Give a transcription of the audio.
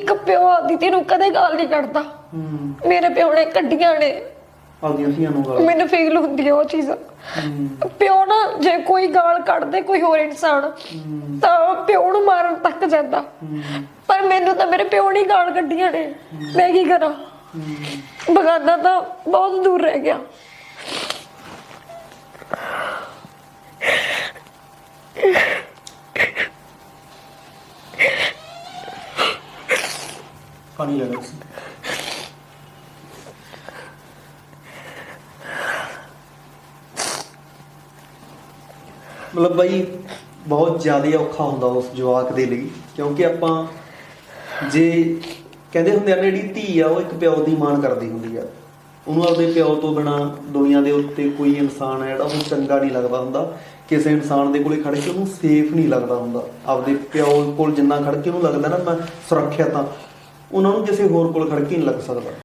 ਇੱਕ ਪਿਓ ਆਦੀ ਤੈਨੂੰ ਕਦੇ ਗਾਲ ਨਹੀਂ ਕੱਢਦਾ। ਹੂੰ। ਮੇਰੇ ਪਿਓ ਨੇ ਕੱਢੀਆਂ ਨੇ। ਆਪਦੀਆਂ ਧੀਆਂ ਨੂੰ ਗੱਲ। ਮੈਨੂੰ ਫੀਲ ਹੁੰਦੀ ਹੈ ਉਹ ਚੀਜ਼। ਪਿਓ ਨਾ ਜੇ ਕੋਈ ਗਾਲ ਕੱਢਦੇ ਕੋਈ ਹੋਰ ਇਨਸਾਨ ਤਾਂ ਪਿਓ ਨੂੰ ਮਾਰਨ ਤੱਕ ਜਾਂਦਾ। ਪਰ ਮੈਨੂੰ ਤਾਂ ਮੇਰੇ ਪਿਓ ਨੇ ਗਾਲ ਕੱਢੀਆਂ ਨੇ। ਮੈਂ ਕੀ ਕਰਾਂ? ਬਗਾਨਾ ਤਾਂ ਬਹੁਤ ਦੂਰ ਰਹਿ ਗਿਆ। ਪਾਣੀ ਲੈ ਲਓ ਮਤਲਬ ਬਾਈ ਬਹੁਤ ਜ਼ਿਆਦਾ ਔਖਾ ਹੁੰਦਾ ਉਸ ਜਵਾਕ ਦੇ ਲਈ, ਕਿਉਂਕਿ ਆਪਾਂ ਜੇ ਕਹਿੰਦੇ ਹੁੰਦੇ ਆ ਜਿਹੜੀ ਧੀ ਆ, ਉਹ ਇੱਕ ਪਿਓ ਦੀ ਮਾਣ ਕਰਦੀ ਹੁੰਦੀ ਆ। ਉਹਨੂੰ ਆਪਦੇ ਪਿਓ ਤੋਂ ਬਿਨਾ ਦੁਨੀਆ ਦੇ ਉੱਤੇ ਕੋਈ ਇਨਸਾਨ ਹੈ ਜਿਹੜਾ ਉਹਨੂੰ ਚੰਗਾ ਨਹੀਂ ਲੱਗਦਾ ਹੁੰਦਾ। ਕਿਸੇ ਇਨਸਾਨ ਦੇ ਕੋਲੇ ਖੜ ਕੇ ਉਹਨੂੰ ਸੇਫ ਨਹੀਂ ਲੱਗਦਾ ਹੁੰਦਾ। ਆਪਦੇ ਪਿਓ ਕੋਲ ਜਿੰਨਾ ਖੜ ਕੇ ਉਹਨੂੰ ਲੱਗਦਾ ਨਾ, ਮੈਂ ਸੁਰੱਖਿਅਤ ਆ ਉਹਨਾਂ ਨੂੰ ਕਿਸੇ ਹੋਰ ਕੋਲ ਖੜ ਕੇ ਨਹੀਂ ਲੱਗ ਸਕਦਾ।